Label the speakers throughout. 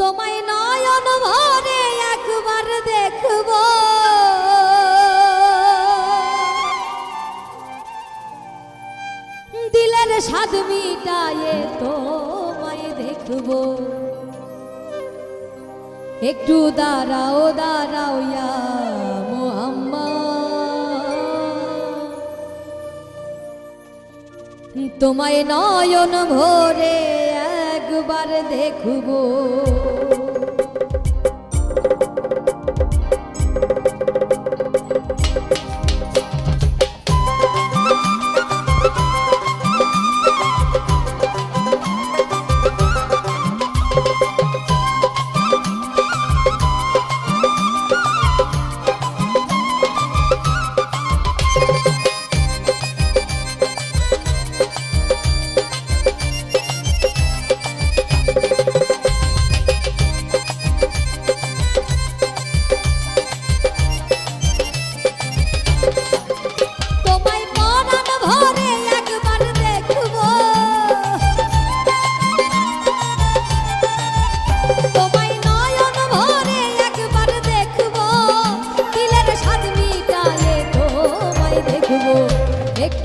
Speaker 1: তোমায় নয়ন ভরে একবার দেখব। দিলের স্বাদ মিটায়ে তোমায় দেখব। একটু দাঁড়াও দাঁড়াও ইয়া মোহাম্মদ। তোমায় নয়ন ভরে একবার দেখব।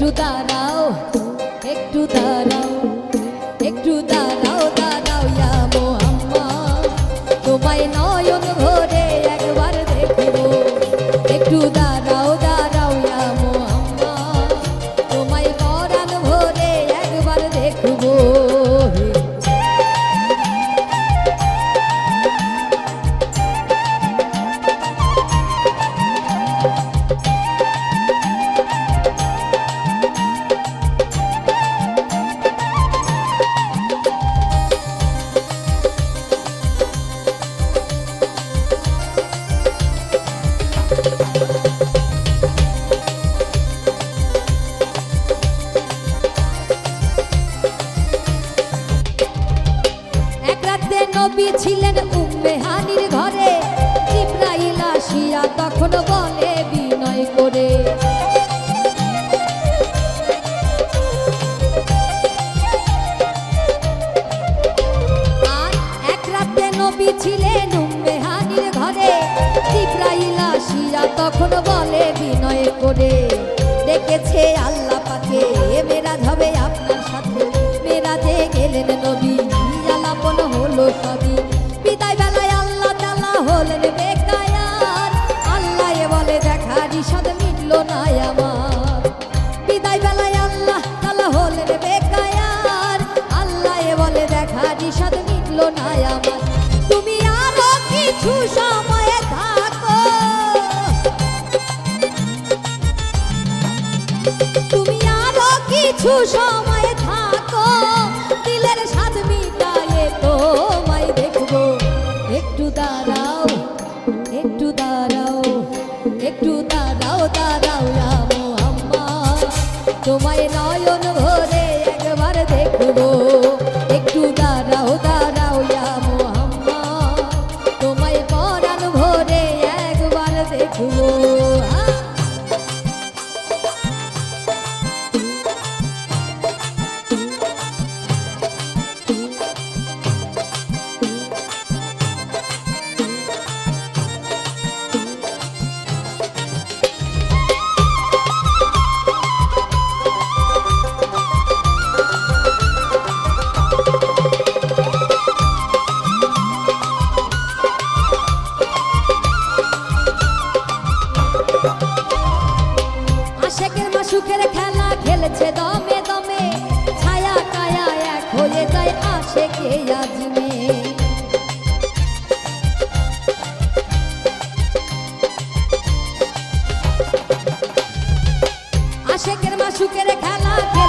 Speaker 1: একটু দাঁড়াও একটু দাঁড়াও একটু দাঁড়াও দাঁড়াও ইয়া মোহাম্মদ। তোমায় নয়ন ভরে আসিয়া তখন বলে বিনয় করে। আর এক রাতে নবী ছিলেন উম্মে হানির ঘরে। ইব্রাহিল আসিয়া তখন বলে বিনয় করে ডেকেছে আল্লাহ দেখা মিটল আমার। বিদায় বেলায় আল্লাহ তালা হলেন বেকায়ার আল্লাহ বলে মিটল আমার। তুমি আরও কিছু সময় থাকো। তুমি আরও কিছু সময় তোমায় নয়ন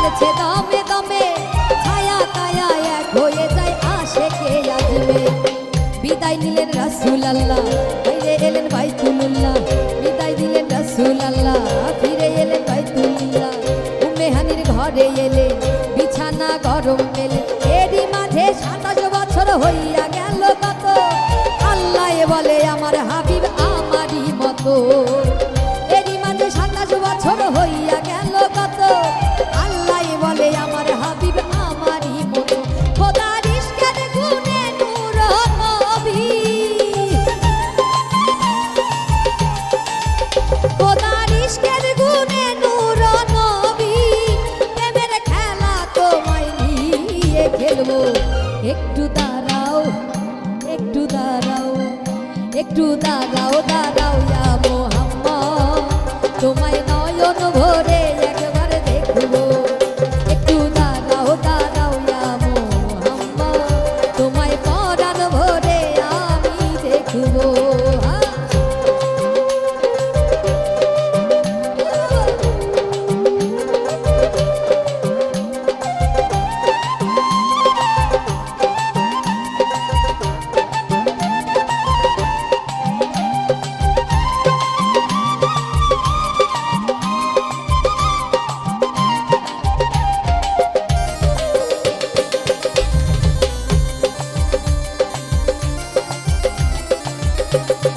Speaker 1: খেলেছে দমে দমে, ছায়া কায়া এক হয়ে যায় আশেকে আজমে। বিদায় নিলেন রাসুল আল্লাহ এলেন বাইতুল্লাহ। বিদায় দিলেন রাসুল আল্লাহ ফিরে এলেন উম্মেহানির ঘরে এলে, বিছানা গরম পেলে এরই মাঝে সাতাশ বছর হইয়া গেল কত? আল্লাহ বলে, আমার হাবিব আমারই মতো। দাঁড়াও একটু দাঁড়াও একটু দাঁড়াও দাঁড়াও ইয়া মোহাম্মদ। তোমায় নয়ন ভরে Thank you.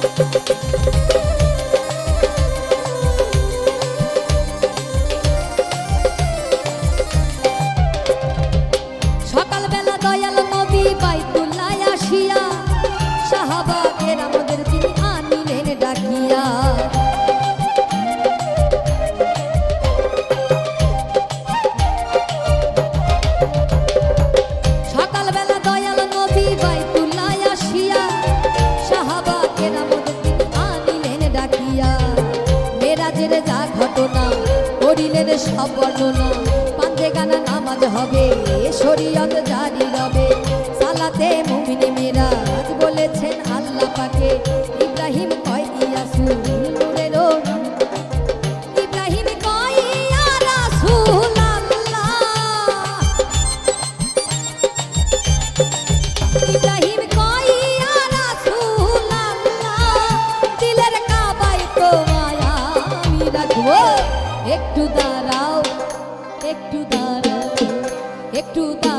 Speaker 1: ঘটেছেন যা ঘটনা, করিলেন সব বর্ণনা। পাঞ্জে গানা নামাজ হবে শরীয়ত জারি রবে। সালাতে মুমিনে মেরাজ বলেছেন আল্লাহ পাকে। ইব্রাহিম কয় ইয়াসুল রাখব একটু দাঁড়াও একটু দাঁড়াও একটু দাঁড়াও।